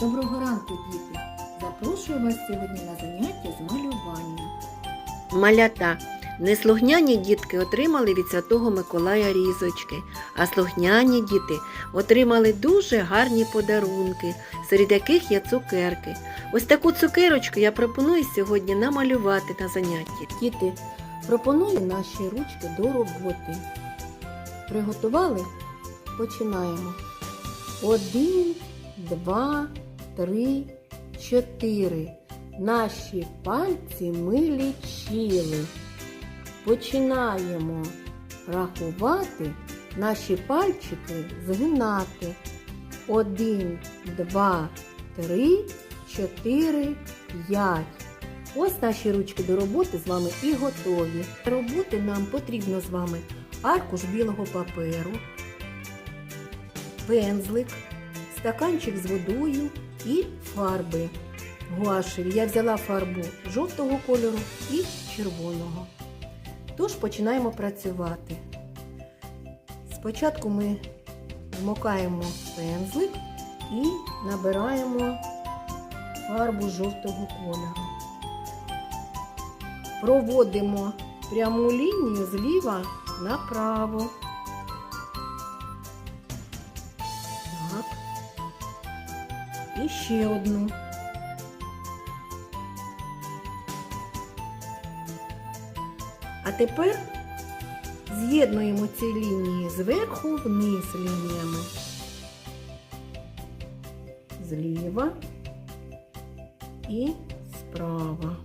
Доброго ранку, діти! Запрошую вас сьогодні на заняття з малювання. Малята. Неслухняні дітки отримали від Святого Миколая різочки, а слухняні діти отримали дуже гарні подарунки, серед яких є цукерки. Ось таку цукерочку я пропоную сьогодні намалювати на занятті. Діти, пропоную наші ручки до роботи. Приготували? Починаємо. Один, два, три, чотири. Наші пальці ми лічили. Починаємо рахувати, наші пальчики згинати. Один, два, три, чотири, п'ять. Ось наші ручки до роботи з вами і готові. Роботи нам потрібно з вами аркуш білого паперу, пензлик, стаканчик з водою і фарби гуашеві. Я взяла фарбу жовтого кольору і червоного. Тож починаємо працювати. Спочатку ми вмокаємо пензлик і набираємо фарбу жовтого кольору. Проводимо пряму лінію зліва направо. І ще одну. А тепер з'єднуємо ці лінії зверху вниз лініями. Зліва і справа.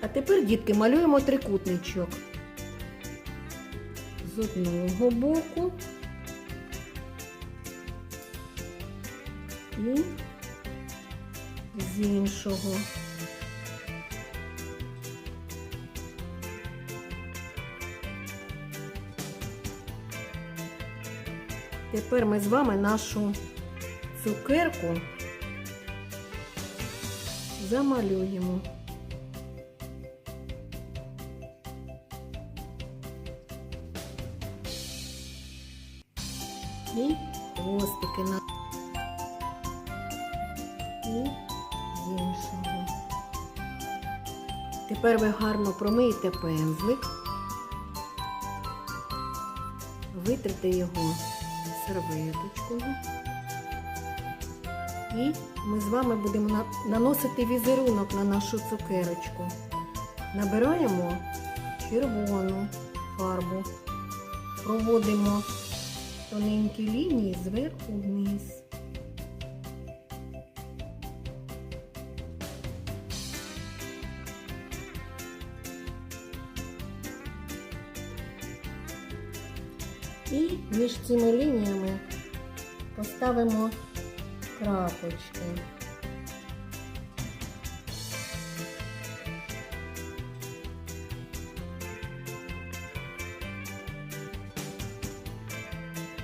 А тепер, дітки, малюємо трикутничок. З одного боку і з іншого. Тепер ми з вами нашу цукерку замалюємо. І хвостики на Тепер ви гарно промиєте пензлик, витрите його серветочкою. І ми з вами будемо наносити візерунок на нашу цукерочку. Набираємо червону фарбу, проводимо тоненькі лінії зверху вниз. І між цими лініями поставимо крапочки.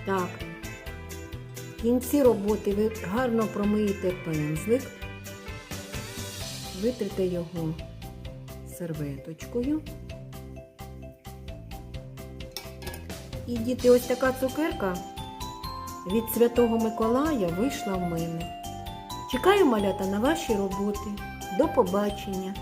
Так. В кінці роботи ви гарно промиєте пензлик, витрите його серветочкою. І діти, ось така цукерка від Святого Миколая вийшла в мене. Чекаю малята на ваші роботи. До побачення!